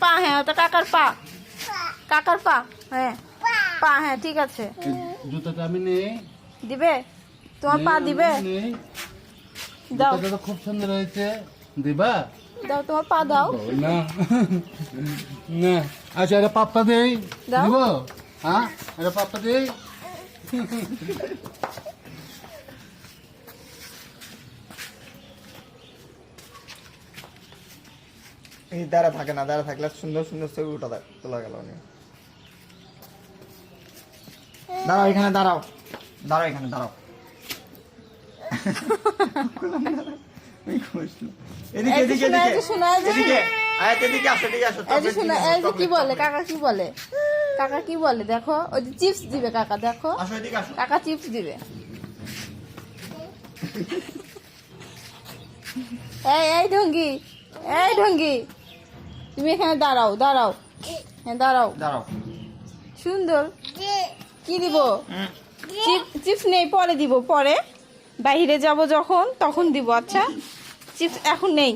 পা। হ্যাঁ ওটা কাকার পা। কাকার পা হ্যাঁ। পা। হ্যাঁ ঠিক আছে। জুতাটা আমি নেই। দিবে? তোমার পা দিবে? নেই। দাও। জুতাটা তো খুব সুন্দর হয়েছে। দিবা? দাও তোমার পা দাও। না। না। আচ্ছা এটা পাপ্পা দেই। দিব? হ্যাঁ এটা পাপ্পা দেই। এই দাঁড়া থাকে না দাঁড়া থাকলে সুন্দর সুন্দর ছবি উঠা তোলা গেল দাঁড়াও এখানে দাঁড়াও। দাঁড়াও এখানে দাঁড়াও। কাকা কি বলে? দেখো ওই চিপস দিবে কাকা দেখো। কাকা চিপস দিবে। এই এই ঢঙ্গি এই ঢঙ্গি। তুমি এখানে দাঁড়াও দাঁড়াও। হ্যাঁ দাঁড়াও। দাঁড়াও। সুন্দর। কি দিব? চিপস নেই পরে দিব পরে। বাইরে যাব যখন তখন দিব আচ্ছা। চিপস এখন নেই।